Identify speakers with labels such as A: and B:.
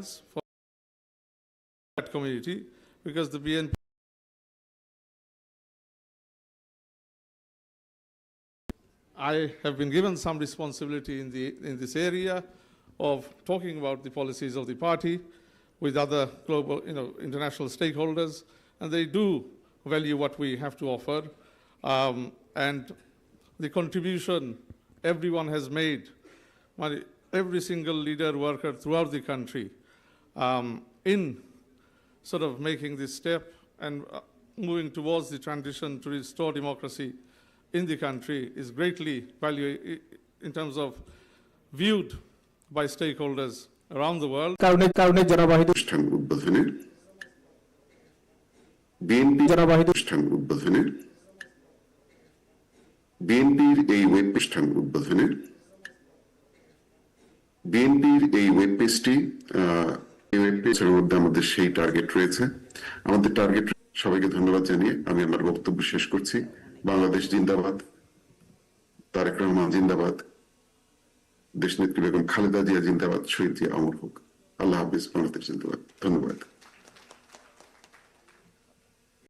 A: for that community because the BNP I have been given some responsibility in, the, in this area of talking about the policies of the party with other global, you know, international stakeholders, and they do value what we have to offer. Um, and the contribution everyone has made, every single leader worker throughout the country, um, in sort of making this step and uh, moving towards the transition to restore democracy in the country is greatly valued in terms of viewed by stakeholders around the world.
B: কারণে কারণে জনবাহিনী
C: অনুষ্ঠান উদ্বোধনের BNP
B: জনবাহিনী
C: অনুষ্ঠান উদ্বোধনের বিএনপির এই web পৃষ্ঠান উদ্বোধনের বিএনপির এই ওয়েব পেজটি পেজের মধ্যে আমাদের সেই টার্গেট রয়েছে। আমাদের টার্গেট সবাইকে ধন্যবাদ জানিয়ে আমি আমার বক্তব্য শেষ করছি। বাংলাদেশ জিন্দাবাদ। তারেক রহমান জিন্দাবাদ। দেশনেত্রী বেগম খালেদা জিয়া জিন্দাবাদ। শহীদ জিয়া অমর হোক। আল্লাহ হাফিজ। বাংলাদেশ জিন্দাবাদ। ধন্যবাদ।